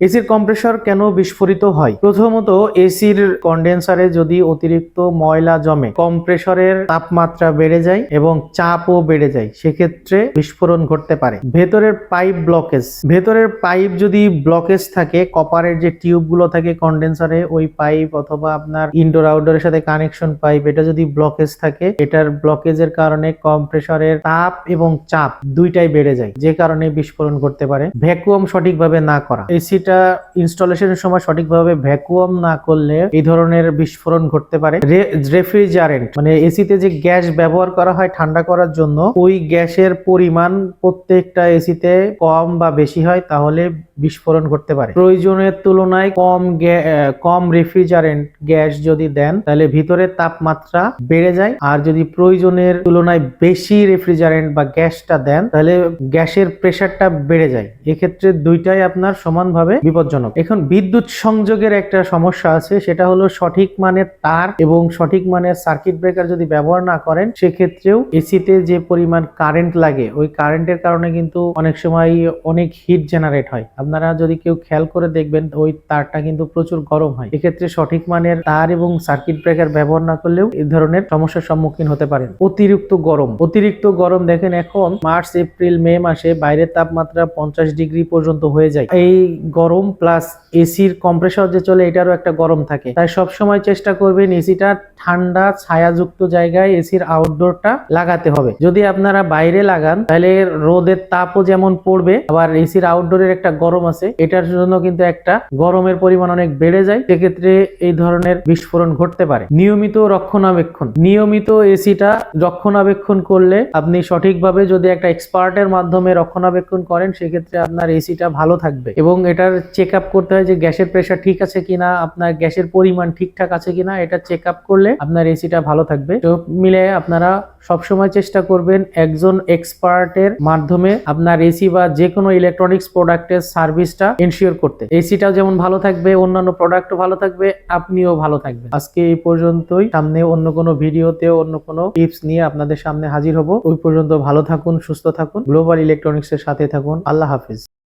এসির কম্প্রেসর কেন বিস্ফোরিত হয়? প্রথমত, এসির কন্ডেন্সারে যদি অতিরিক্ত ময়লা জমে, কম্প্রেসরের তাপমাত্রা বেড়ে যায় এবং চাপও বেড়ে যায়, সেক্ষেত্রে বিস্ফোরণ ঘটতে পারে। ভেতরের পাইপ ব্লকেজ। ভেতরের পাইপ যদি ব্লকেজ থাকে, কপারের যে টিউবগুলো থাকে কন্ডেন্সারে, ওই পাইপ অথবা আপনার ইনডোর আউটডোরের সাথে কানেকশন পাইপ, এটা যদি ব্লকেজ থাকে, এটার ব্লকেজের কারণে কম্প্রেসরের তাপ এবং চাপ দুইটাই বেড়ে যায়, যে কারণে বিস্ফোরণ ঘটতে পারে। ভ্যাকুয়াম সঠিকভাবে না করা। এসিটা ইনস্টলেশনের সময় সঠিকভাবে ভ্যাকুয়াম না করলে এই ধরনের বিস্ফোরণ ঘটতে পারে। রেফ্রিজারেন্ট মানে এসিতে যে গ্যাস ব্যবহার করা হয় ঠান্ডা করার জন্য, ওই গ্যাসের পরিমাণ প্রত্যেকটা এসিতে কম বা বেশি হয়, তাহলে বিস্ফোরণ ঘটতে পারে। প্রয়োজনের তুলনায় কম কম রেফ্রিজারেন্ট গ্যাস যদি দেন, তাহলে ভিতরের তাপমাত্রা বেড়ে যায়। আর যদি প্রয়োজনের তুলনায় বেশি রেফ্রিজারেন্ট বা গ্যাসটা দেন, তাহলে গ্যাসের প্রেসারটা বেড়ে যায়। এক্ষেত্রে দুইটাই আপনার সমানভাবে বিপজ্জনক। এখন বিদ্যুৎ সংযোগের একটা সমস্যা আছে, সেটা হলো সঠিক মানের তার এবং সঠিক মানের সার্কিট ব্রেকার যদি ব্যবহার না করেন, সেক্ষেত্রেও এসিতে যে পরিমাণ কারেন্ট লাগে, ওই কারেন্টের কারণে কিন্তু অনেক সময় অনেক হিট জেনারেট হয়। আপনারা যদি কেউ খেয়াল করে দেখবেন, ওই তারটা কিন্তু প্রচুর গরম হয়। এক্ষেত্রে সঠিক মানের তার এবং সার্কিট ব্রেকার ব্যবহার না করলেও এই ধরনের সমস্যার সম্মুখীন হতে পারেন। অতিরিক্ত গরম। অতিরিক্ত গরম দেখেন এখন মার্চ, এপ্রিল, মে মাসে বাইরের তাপমাত্রা পঞ্চাশ ডিগ্রি পর্যন্ত হয়ে যায়। এই গরম প্লাস এসির কম্প্রেসর যে চলে, এটারও একটা গরম থাকে। তাই সব সময় চেষ্টা করবেন এসিটা ঠান্ডা, ছায়াযুক্ত জায়গায় এসির আউটডোরটা লাগাতে হবে। যদি আপনারা বাইরে লাগান, তাহলে রোদের তাপও যেমন পড়বে, আবার এসির আউটডোরের একটা গরম আছে, এটার জন্য কিন্তু একটা গরমের পরিমাণ অনেক বেড়ে যায়। সেক্ষেত্রে এই ধরনের বিস্ফোরণ ঘটতে পারে। নিয়মিত রক্ষণাবেক্ষণ। নিয়মিত এসিটা রক্ষণাবেক্ষণ করলে আপনি সঠিকভাবে যদি একটা এক্সপার্টের মাধ্যমে রক্ষণাবেক্ষণ করেন, সেক্ষেত্রে আপনার এসিটা ভালো থাকবে। এবং এটার চেক আপ করতে হয় যে গ্যাসের প্রেশার ঠিক আছে কিনা, আপনার গ্যাসের পরিমাণ ঠিকঠাক আছে কিনা, এটা চেক আপ করলে আপনার এসিটা ভালো থাকবে। তো মিলে আপনারা সবসময় চেষ্টা করবেন একজন এক্সপার্টের মাধ্যমে আপনার এসি বা যে কোনো ইলেকট্রনিক্স প্রোডাক্টের সার্ভিসটা এনশিওর করতে। এসিটাও যেমন ভালো থাকবে, অন্যান্য প্রোডাক্টও ভালো থাকবে, আপনিও ভালো থাকবেন। আজকে এই পর্যন্তই। সামনে অন্য কোনো ভিডিওতে অন্য কোনো টিপস নিয়ে আপনাদের সামনে হাজির হব। ওই পর্যন্ত ভালো থাকুন, সুস্থ থাকুন। গ্লোবাল ইলেকট্রনিক্স এর সাথে থাকুন। আল্লাহ হাফিজ।